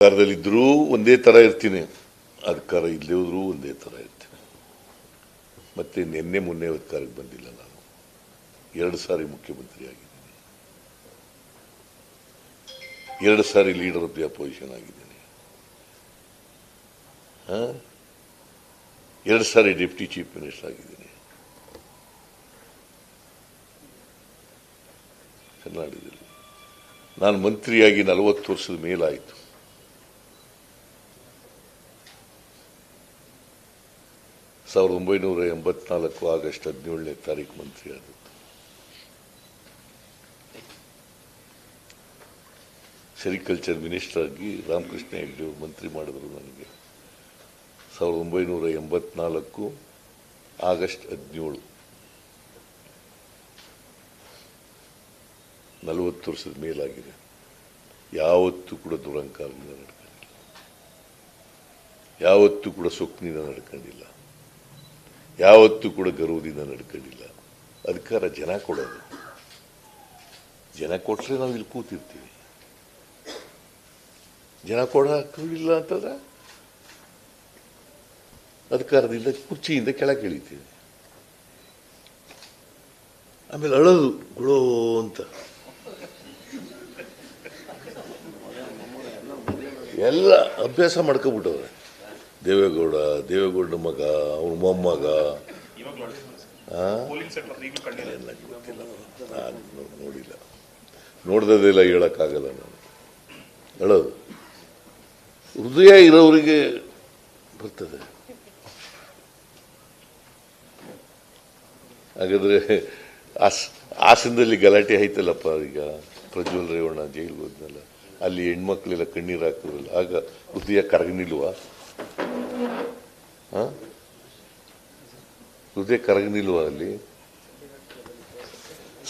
ಅಧಿಕಾರದಲ್ಲಿದ್ದರೂ ಒಂದೇ ಥರ ಇರ್ತೀನಿ. ಅಧಿಕಾರ ಇಲ್ಲದೇ ಹೋದ್ರೂ ಒಂದೇ ಥರ ಇರ್ತೀನಿ. ಮತ್ತೆ ನಿನ್ನೆ ಮೊನ್ನೆ ಅಧಿಕಾರಕ್ಕೆ ಬಂದಿಲ್ಲ ನಾನು. ಎರಡು ಸಾರಿ ಮುಖ್ಯಮಂತ್ರಿ ಆಗಿದ್ದೀನಿ. ಎರಡು ಸಾರಿ ಲೀಡರ್ ಆಫ್ ದಿ ಅಪೋಸಿಷನ್ ಆಗಿದ್ದೀನಿ? ಎರಡು ಸಾರಿ ಡೆಪ್ಟಿ ಚೀಫ್ ಮಿನಿಸ್ಟರ್ ಆಗಿದ್ದೀನಿ. ಕರ್ನಾಟಕದಲ್ಲಿ. ನಾನು ಮಂತ್ರಿಯಾಗಿ ನಲವತ್ತು ವರ್ಷದ ಮೇಲಾಯಿತು. ಸಾವಿರದ ಒಂಬೈನೂರ ಎಂಬತ್ನಾಲ್ಕು ಆಗಸ್ಟ್ ಹದಿನೇಳನೇ ತಾರೀಕು ಮಂತ್ರಿ ಆದದ್ದು. ಸೆರಿಕಲ್ಚರ್ ಮಿನಿಸ್ಟರ್ ಆಗಿ ರಾಮಕೃಷ್ಣ ಹೆಗ್ಡೆ ಮಂತ್ರಿ ಮಾಡಿದ್ರು ನನಗೆ. ಸಾವಿರದ ಒಂಬೈನೂರ ಎಂಬತ್ನಾಲ್ಕು ಆಗಸ್ಟ್ ಹದಿನೇಳು. ನಲವತ್ತು ವರ್ಷದ ಮೇಲಾಗಿದೆ. ಯಾವತ್ತೂ ಕೂಡ ದುರಂಕಾರದಿಂದ ನಡ್ಕೊಂಡಿಲ್ಲ. ಯಾವತ್ತೂ ಕೂಡ ಸೊಕ್ಕಿನಿಂದ ನಡ್ಕೊಂಡಿಲ್ಲ. ಯಾವತ್ತೂ ಕೂಡ ಗರ್ವದಿಂದ ನಡ್ಕೊಂಡಿಲ್ಲ. ಅಧಿಕಾರ ಜನ ಕೊಡೋದು. ಜನ ಕೊಟ್ಟರೆ ನಾವು ಇಲ್ಲಿ ಕೂತಿರ್ತೀವಿ. ಜನ ಕೊಡಕ್ಕಿಲ್ಲ ಅಂತಂದ್ರೆ ಅಧಿಕಾರದಿಂದ ಕುರ್ಚಿಯಿಂದ ಕೆಳಗೆ ಇಳಿತೀವಿ. ಆಮೇಲೆ ಅಳೋದು ಗುಳೋ ಅಂತ. ಎಲ್ಲ ಅಭ್ಯಾಸ ಮಾಡ್ಕೊಬಿಟ್ಟವ್ರೆ. ದೇವೇಗೌಡ ದೇವೇಗೌಡ ಮಗ ಅವ್ರ ಮೊಮ್ಮಗ. ನೋಡಿಲ್ಲ. ನೋಡ್ದದೆಲ್ಲ ಹೇಳಕ್ಕಾಗಲ್ಲ ನಾನು. ಹೇಳೋದು ಹೃದಯ ಇರೋರಿಗೆ ಬರ್ತದೆ. ಹಾಗಾದ್ರೆ ಹಾಸ್ ಆಸನದಲ್ಲಿ ಗಲಾಟೆ ಆಯ್ತಲ್ಲಪ್ಪ ಈಗ? ಪ್ರಜ್ವಲ್ ರೇವಣ್ಣ ಜೈಲ್ಗೆ ಹೋದ್ನಲ್ಲ. ಅಲ್ಲಿ ಹೆಣ್ಮಕ್ಳೆಲ್ಲ ಕಣ್ಣೀರು ಹಾಕಿದ್ರಲ್ಲ. ಆಗ ಹೃದಯ ಕರಗನಿಲ್ವಾ? ಆ? ಹೃದಯ ಕರಗನಿಲ್ವಾ ಅಲ್ಲಿ?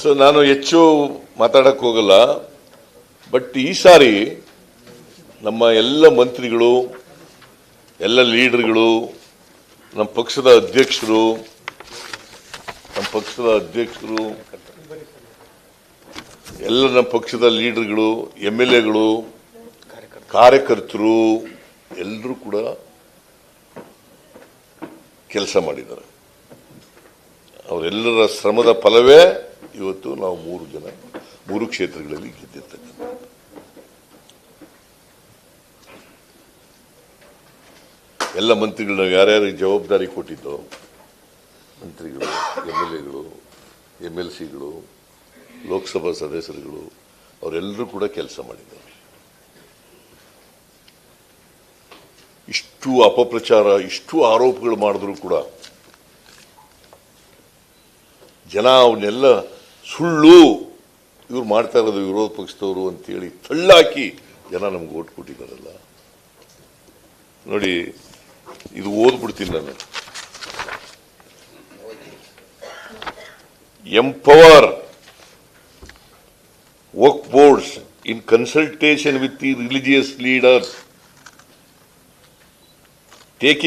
ಸೊ ನಾನು ಹೆಚ್ಚು ಮಾತಾಡಕ್ಕೆ ಹೋಗಲ್ಲ. ಬಟ್ ಈ ಸಾರಿ ನಮ್ಮ ಎಲ್ಲ ಮಂತ್ರಿಗಳು, ಎಲ್ಲ ಲೀಡರ್ಗಳು, ನಮ್ಮ ಪಕ್ಷದ ಅಧ್ಯಕ್ಷರು, ನಮ್ಮ ಪಕ್ಷದ ಅಧ್ಯಕ್ಷರು, ಎಲ್ಲ ನಮ್ಮ ಪಕ್ಷದ ಲೀಡರ್ಗಳು, ಎಂ ಎಲ್ ಎಗಳು, ಕಾರ್ಯಕರ್ತರು, ಎಲ್ಲರೂ ಕೂಡ ಕೆಲಸ ಮಾಡಿದ್ದಾರೆ. ಅವರೆಲ್ಲರ ಶ್ರಮದ ಫಲವೇ ಇವತ್ತು ನಾವು ಮೂರು ಜನ, ಮೂರು ಕ್ಷೇತ್ರಗಳಲ್ಲಿ ಗೆದ್ದಿರ್ತಕ್ಕಂಥ ಎಲ್ಲ ಮಂತ್ರಿಗಳು, ನಾವು ಯಾರ್ಯಾರಿಗೆ ಜವಾಬ್ದಾರಿ ಕೊಟ್ಟಿದ್ದೋ, ಮಂತ್ರಿಗಳು ಎಂ ಎಲ್ ಎಗಳು ಎಂ ಎಲ್ ಸಿಗಳು ಲೋಕಸಭಾ ಸದಸ್ಯರುಗಳು, ಅವರೆಲ್ಲರೂ ಕೂಡ ಕೆಲಸ ಮಾಡಿದ್ದಾರೆ. ಇಷ್ಟು ಅಪಪ್ರಚಾರ, ಇಷ್ಟು ಆರೋಪಗಳು ಮಾಡಿದ್ರು ಕೂಡ ಜನ ಅವನ್ನೆಲ್ಲ ಸುಳ್ಳು ಇವ್ರು ಮಾಡ್ತಾ ಇರೋದು ವಿರೋಧ ಪಕ್ಷದವರು ಅಂತೇಳಿ ತಳ್ಳಾಕಿ ಜನ ನಮ್ಗೆ ಓಟ್ ಕೊಟ್ಟಿದ್ದಾರಲ್ಲ. ನೋಡಿ, ಇದು ಓದ್ಬಿಡ್ತೀನಿ ನಾನು. Empower Waqf boards in consultation with the religious leaders taking